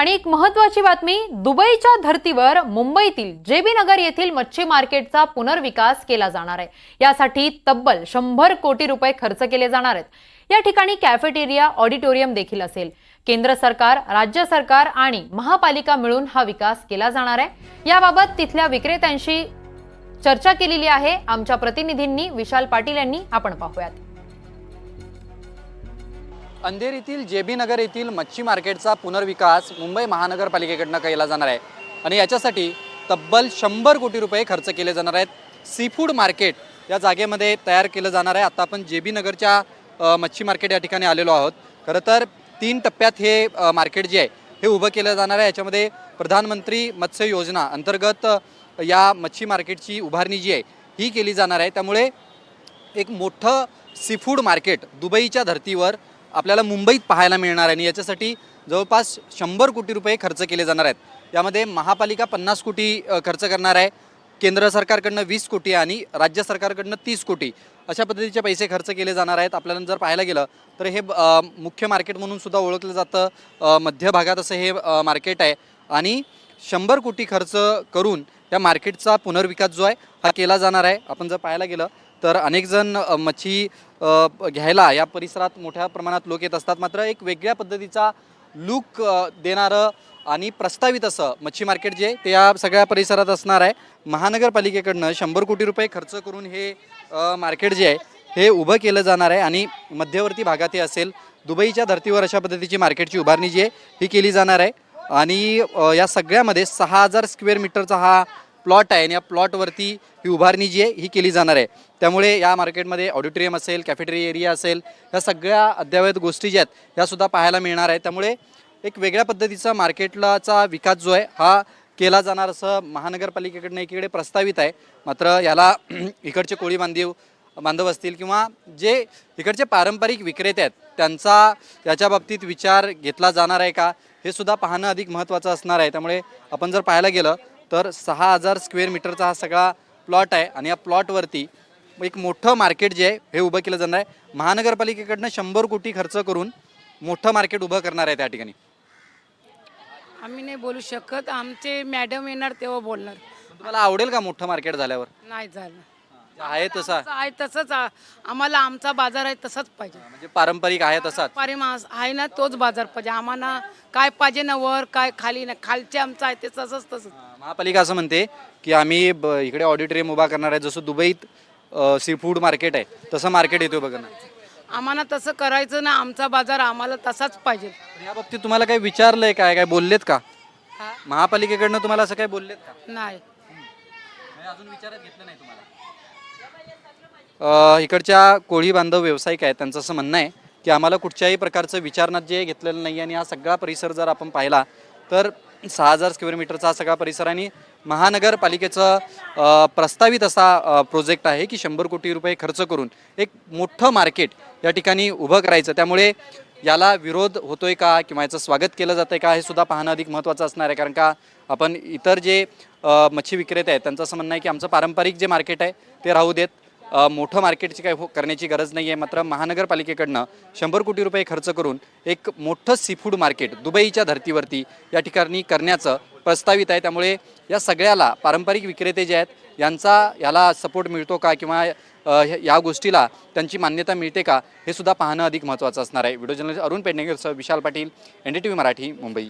आणि एक महत्वाची बातमी दुबईच्या धर्तीवर मुंबईतील जेबी नगर येथील मच्छी मार्केटचा पुनर्विकास केला जाणार आहे. यासाठी तब्बल शंभर कोटी रुपये खर्च केले जाणार आहेत. या ठिकाणी कॅफेटेरिया ऑडिटोरियम देखील असेल. केंद्र सरकार राज्य सरकार आणि महापालिका मिळून हा विकास केला जाणार आहे. याबाबत तिथल्या विक्रेत्यांशी चर्चा केलेली आहे. आमच्या प्रतिनिधींनी विशाल पाटील यांनी आपण पाहूयात. अंधेरीतील जे बी नगर येथील मच्छी मार्केटचा पुनर्विकास मुंबई महानगरपालिकेकडनं केला जाणार आहे. आणि याच्यासाठी तब्बल शंभर कोटी रुपये खर्च केले जाणार आहेत. सी फूड मार्केट या जागेमध्ये तयार केलं जाणार आहे. आता आपण जे बी नगरच्या मच्छी मार्केट या ठिकाणी आलेलो आहोत. खरं तर तीन टप्प्यात हे मार्केट जे आहे हे उभं केलं जाणार आहे. याच्यामध्ये प्रधानमंत्री मत्स्य योजना अंतर्गत या मच्छी मार्केटची उभारणी जी आहे ही केली जाणार आहे. त्यामुळे एक मोठं सीफूड मार्केट दुबईच्या धर्तीवर आपल्याला मुंबईत पाहायला मिळणार आहे. आणि याच्यासाठी जवळपास शंभर कोटी रुपये खर्च केले जाणार आहेत. यामध्ये महापालिका पन्नास कोटी खर्च करणार आहे. केंद्र सरकारकडनं वीस कोटी आणि राज्य सरकारकडनं तीस कोटी अशा पद्धतीचे पैसे खर्च केले जाणार आहेत. आपल्याला जर पाहायला गेलं तर हे मुख्य मार्केट म्हणून सुद्धा ओळखलं जातं. मध्य भागात असं हे मार्केट आहे. आणि शंभर कोटी खर्च करून या मार्केटचा पुनर्विकास जो आहे हा केला जाणार आहे. आपण जर पाहायला गेलं तर अनेकजण मच्छी घ्यायला या परिसरात मोठ्या प्रमाणात लोक येत असतात. मात्र एक वेगळ्या पद्धतीचा लूक देणारं आणि प्रस्तावित असं मच्छी मार्केट जे ते या सगळ्या परिसरात असणार आहे. महानगरपालिकेकडनं शंभर कोटी रुपये खर्च करून हे मार्केट जे आहे हे उभं केलं जाणार आहे आणि मध्यवर्ती भागात हे असेल. दुबईच्या धर्तीवर अशा पद्धतीची मार्केटची उभारणी जी आहे ही केली जाणार आहे. आणि या सगळ्यामध्ये सहा हजार स्क्वेअर मीटरचा हा प्लॉट आहे आणि या प्लॉटवरती ही उभारणी जी आहे ही केली जाणार आहे. त्यामुळे या मार्केटमध्ये ऑडिटोरियम असेल कॅफेटेरिया एरिया असेल ह्या सगळ्या अद्ययावत गोष्टी ज्या आहेत ह्या सुद्धा पाहायला मिळणार आहे. त्यामुळे एक वेगळ्या पद्धतीचा मार्केटलाचा विकास जो आहे हा केला जाणार असं महानगरपालिकेकडनं एकीकडे प्रस्तावित आहे. मात्र याला इकडचे कोळी बांधीव बांधव असतील किंवा जे इकडचे पारंपरिक विक्रेते आहेत त्यांचा याच्या बाबतीत विचार घेतला जाणार आहे का हे सुद्धा पाहणं अधिक महत्त्वाचं असणार आहे. त्यामुळे आपण जर पाहायला गेलं तर सहा हजार स्क्वेअर मीटरचा हा सगळा प्लॉट आहे. आणि या प्लॉटवरती एक मोठं मार्केट जे आहे हे उभं केलं जाणार आहे. महानगरपालिकेकडनं शंभर कोटी खर्च करून मोठं मार्केट उभं करणार आहे त्या ठिकाणी. आम्ही नाही बोलू शकत. आमचे मॅडम येणार तेव्हा बोलणार. तुम्हाला आवडेल का मोठं मार्केट झाल्यावर? नाही झालं. आहे तसा. आमचं आहे तसंच आ- आम्हाला आमचा बाजार आहे तसाच पाहिजे. म्हणजे पारंपरिक आहे तसाच. पारिमास आहे ना तोच बाजार पाहिजे. आम्हाला काय पाहिजे ना वर काय खाली ना खालचे आमचं आहे ते तसंच तसंच. महापालिका असं म्हणते की आम्ही ब- इकडे ऑडिटोरियम उभा करणार आहे. जसं दुबईत सी फूड मार्केट आहे तसं मार्केट येतो बघा आम्हाला तसं करायचं ना आमचा बाजार आम्हाला तसाच पाहिजे. पण या बाबतीत तुम्हाला काही विचारलंय काय? काय बोललेत का? हा? महापालिकेकडनं तुम्हाला असं काय बोललेत का? नाही. म्हणजे अजून विचारात घेतलं नाही तुम्हाला. इकडच्या कोळी बांधव व्यावसायिक आहेत त्यांचं असं म्हणणं आहे की आम्हाला कुठच्याही प्रकारचं विचारणात जे घेतलेलं नाही आणि हा सगळा परिसर जर आपण पाहिला तर सहा हजार स्क्वेअर मीटरचा हा सगळा परिसर आणि महानगरपालिकेचं प्रस्तावित असा प्रोजेक्ट आहे की शंभर कोटी रुपये खर्च करून एक मोठं मार्केट या ठिकाणी उभं करायचं. त्यामुळे याला विरोध होतोय का किंवा याचं स्वागत केलं जातं आहे का हे सुद्धा पाहणं अधिक महत्त्वाचं असणार आहे. कारण का आपण इतर जे मच्छी विक्रेते आहेत त्यांचं असं म्हणणं आहे की आमचं पारंपरिक जे मार्केट आहे ते राहू देत. मोठं मार्केटची काय हो- करण्याची गरज नाही आहे मात्र महानगरपालिकेकडनं शंभर कोटी रुपये खर्च करून एक मोठं सीफूड मार्केट दुबईच्या धर्तीवरती या ठिकाणी करण्याचं प्रस्तावित आहे. त्यामुळे या सगळ्याला पारंपरिक विक्रेते जे आहेत यांचा याला सपोर्ट मिळतो का किंवा ह्या- या गोष्टीला त्यांची मान्यता मिळते का हे सुद्धा पाहणं अधिक महत्त्वाचं असणार आहे. Video journalist Arun पेडणेकरसह Vishal Patil N D T V Marathi Mumbai.